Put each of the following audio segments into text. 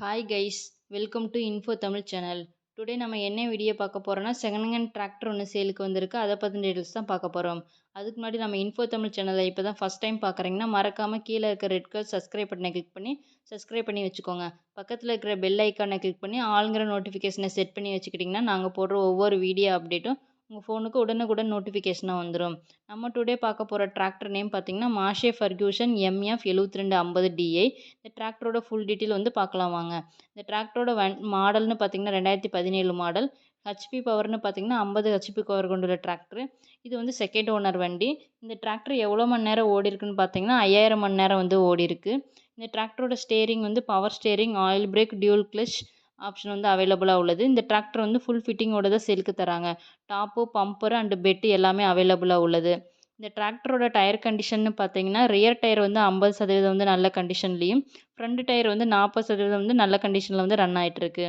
Hi guys welcome to info Tamil channel today நம்ம என்ன video பார்க்க போகிறோன்னா செகண்ட் ஹேண்ட் டிராக்டர் ஒன்று சேலுக்கு வந்திருக்கு. அதை பற்றின டீட்டெயில்ஸ் தான் பார்க்க போகிறோம் அதுக்கு முன்னாடி நம்ம இன்ஃபோ தமிழ் சேனலை இப்போ தான் ஃபஸ்ட் டைம் பார்க்குறீங்கன்னா மறக்காமல் கீழே இருக்க ரெட் கலர் சப்ஸ்கிரைப் பட்டனை கிளிக் பண்ணி சப்ஸ்கிரைப் பண்ணி வச்சுக்கோங்க. பக்கத்தில் இருக்கிற பெல் ஐக்கானை கிளிக் பண்ணி ஆளுங்கிற நோட்டிஃபிகேஷனை செட் பண்ணி வச்சுக்கிட்டிங்கன்னா நாங்கள் போடுற ஒவ்வொரு வீடியோ அப்டேட்டும் உங்கள் ஃபோனுக்கு உடனுக்குடன் நோட்டிஃபிகேஷனாக வந்துடும் நம்ம டுடே பார்க்க போகிற டிராக்டர் நேம் பார்த்தீங்கன்னா மாஷே ஃபர்கியூஷன் எம்எஃப் எழுபத்தி ரெண்டு ஐம்பது டிஐ இந்த டிராக்டரோட ஃபுல் டீட்டெயில் வந்து பார்க்கலாம் வாங்க. இந்த டிராக்டரோட வன் மாடல்னு பார்த்தீங்கன்னா ரெண்டாயிரத்தி பதினேழு மாடல் ஹெச்பி பவர்னு பார்த்தீங்கன்னா ஐம்பது ஹெச்பி பவர் கொண்டுள்ள டிராக்டர் இது வந்து செகண்ட் ஓனர் வண்டி. இந்த டிராக்டர் எவ்வளோ மணி நேரம் ஓடி இருக்குன்னு பார்த்தீங்கன்னா ஐயாயிரம் மணி நேரம் வந்து ஓடி இருக்குது இந்த டிராக்டரோட ஸ்டேரிங் வந்து power steering oil brake dual clutch option வந்து அவைலபிளாக உள்ளது. இந்த டிராக்டர் வந்து ஃபுல் ஃபிட்டிங்கோட தான் சேலுக்கு தராங்க. டாப்பு பம்பரு அண்டு பெட்டு எல்லாமே அவைலபிளாக உள்ளது. இந்த டிராக்டரோட டயர் கண்டிஷன்னு பார்த்தீங்கன்னா ரியர் டயர் வந்து ஐம்பது சதவீதம் வந்து நல்ல கண்டிஷன்லேயும் ஃப்ரண்ட் டயர் வந்து நாற்பது சதவீதம் வந்து நல்ல கண்டிஷனில் வந்து ரன் ஆகிட்டுருக்கு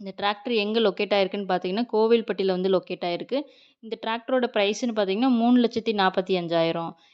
இந்த டிராக்டர் எங்கே லொக்கேட் ஆயிருக்குன்னு பார்த்தீங்கன்னா கோவில்பட்டியில் வந்து லொக்கேட் ஆயிருக்கு. இந்த டிராக்டரோட ப்ரைஸ்ன்னு பார்த்தீங்கன்னா மூணு லட்சத்தி நாற்பத்தி அஞ்சாயிரம்.